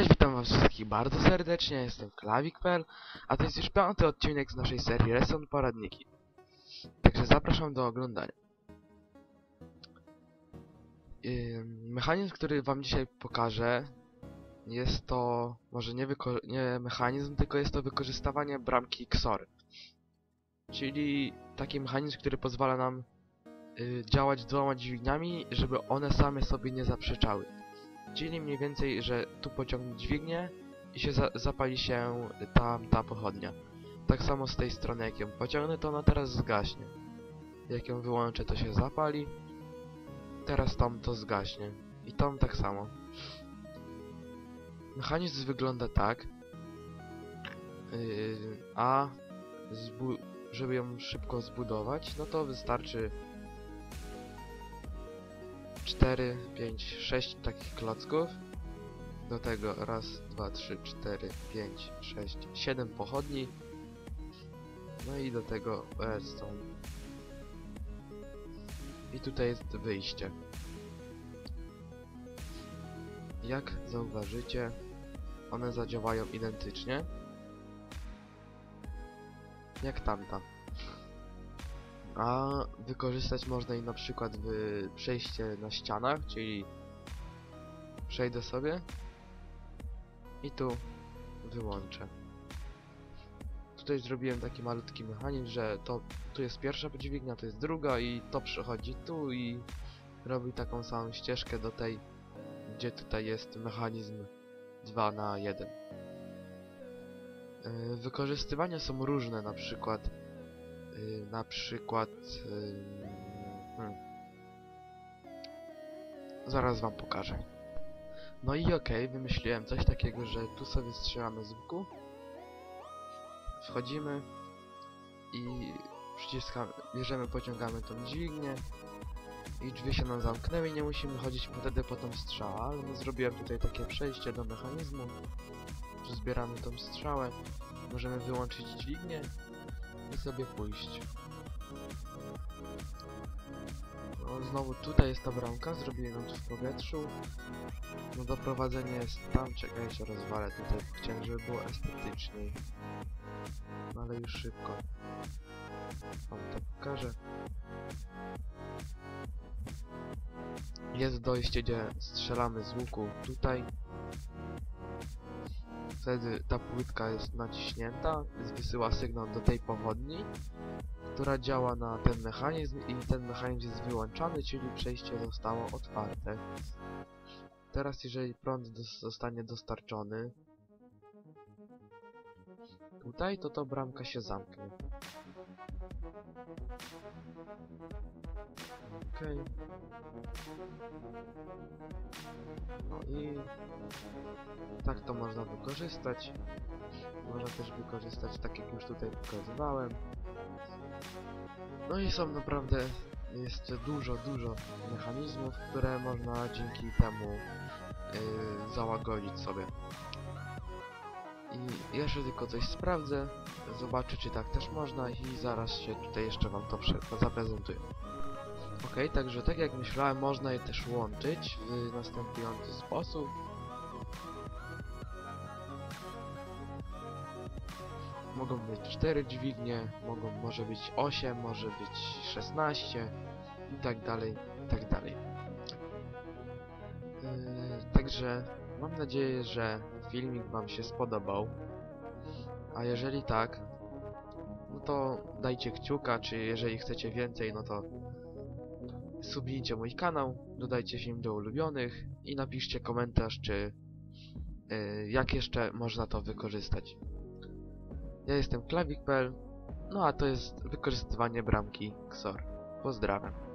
Cześć, witam was wszystkich bardzo serdecznie, jestem Klawik.pl, a to jest już piąty odcinek z naszej serii Reson Poradniki. Także zapraszam do oglądania. Ym, Mechanizm, który wam dzisiaj pokażę, jest to, może nie, nie mechanizm, tylko jest to wykorzystywanie bramki XOR. Czyli taki mechanizm, który pozwala nam y, działać dwoma dźwigniami, żeby one same sobie nie zaprzeczały. Czyli mniej więcej, że tu pociągnie dźwignię i się za zapali się tam ta pochodnia. Tak samo z tej strony jak ją pociągnę, to ona teraz zgaśnie. Jak ją wyłączę, to się zapali. Teraz tam to zgaśnie. I tam tak samo. Mechanizm wygląda tak. Yy, a żeby ją szybko zbudować, no to wystarczy 4, 5, 6 takich klocków. Do tego raz, dwa, trzy, cztery, pięć, sześć, siedem pochodni. No i do tego redstone. I tutaj jest wyjście. Jak zauważycie, one zadziałają identycznie. Jak tamta. A wykorzystać można i na przykład w przejście na ścianach, czyli przejdę sobie i tu wyłączę. Tutaj zrobiłem taki malutki mechanizm, że to tu jest pierwsza dźwignia, to jest druga i to przechodzi tu i robi taką samą ścieżkę do tej, gdzie tutaj jest mechanizm 2 na 1. Yy, Wykorzystywania są różne, na przykład na przykład... Yy, hmm. Zaraz wam pokażę. No i okej, wymyśliłem coś takiego, że tu sobie strzelamy z łuku. Wchodzimy i przyciskamy, bierzemy, pociągamy tą dźwignię i drzwi się nam zamknęły i nie musimy chodzić wtedy po tą strzałę, ale no zrobiłem tutaj takie przejście do mechanizmu, że zbieramy tą strzałę, możemy wyłączyć dźwignię i sobie pójść. No, znowu tutaj jest ta bramka, zrobiłem ją tu w powietrzu. No doprowadzenie jest tam, czekajcie, rozwalę tutaj, chciałem, żeby było estetyczniej. No ale już szybko. Wam to pokażę. Jest dojście, gdzie strzelamy z łuku tutaj. Wtedy ta płytka jest naciśnięta, więc wysyła sygnał do tej pochodni, która działa na ten mechanizm i ten mechanizm jest wyłączany, czyli przejście zostało otwarte. Teraz jeżeli prąd zostanie dostarczony tutaj, to to bramka się zamknie. No i tak to można wykorzystać. Można też wykorzystać tak jak już tutaj pokazywałem. No i są naprawdę jest dużo, dużo mechanizmów, które można dzięki temu yy, załagodzić sobie. I jeszcze tylko coś sprawdzę, zobaczę czy tak też można i zaraz się tutaj jeszcze wam to zaprezentuję. Ok, także tak jak myślałem, można je też łączyć w następujący sposób. Mogą być 4 dźwignie, mogą, może być 8, może być 16 i tak dalej, i tak dalej. Yy, także mam nadzieję, że filmik Wam się spodobał. A jeżeli tak, no to dajcie kciuka, czy jeżeli chcecie więcej, no to subnijcie mój kanał, dodajcie film do ulubionych i napiszcie komentarz, czy yy, jak jeszcze można to wykorzystać. Ja jestem Klawik.pl, no a to jest wykorzystywanie bramki XOR. Pozdrawiam.